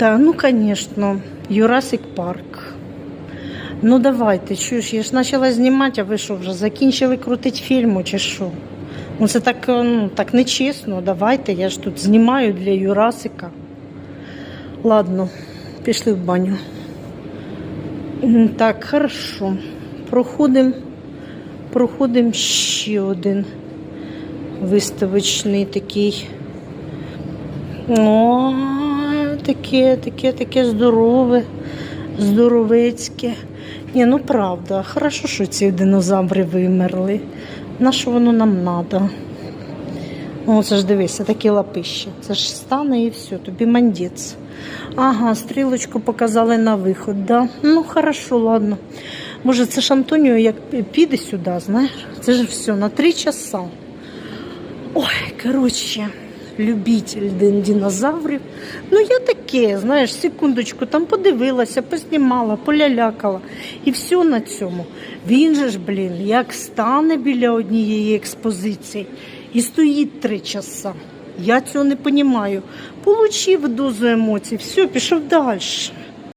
Та ну, звісно, Юрасик Парк. Ну давайте, чуєш, я ж почала знімати, а ви що вже закінчили крутити фільму чи що? Ну це так, е, ну, так нечесно. Давайте, я ж тут знімаю для Юрасика. Ладно, пішли в баню. Так, хорошо. Проходимо, проходимо ще один виставочний такий. О, таке, таке, таке здорове, здоровецьке. Ні, ну правда, хорошо, що ці динозаври вимерли. На що воно нам треба? О, це ж дивися, такі лапища. Це ж стане і все, тобі мандець. Ага, стрілочку показали на виход, да? Ну, хорошо, ладно. Може, це ж Антоніо як піде сюди, знаєш? Це ж все, на три часа. Ой, коротше, любитель динозаврів. Ну, я таке, знаєш, секундочку, там подивилася, поснімала, полялякала. І все на цьому. Він же ж, блін, як стане біля однієї експозиції і стоїть три часа. Я цього не розумію. Получив дозу емоцій, все, пішов далі.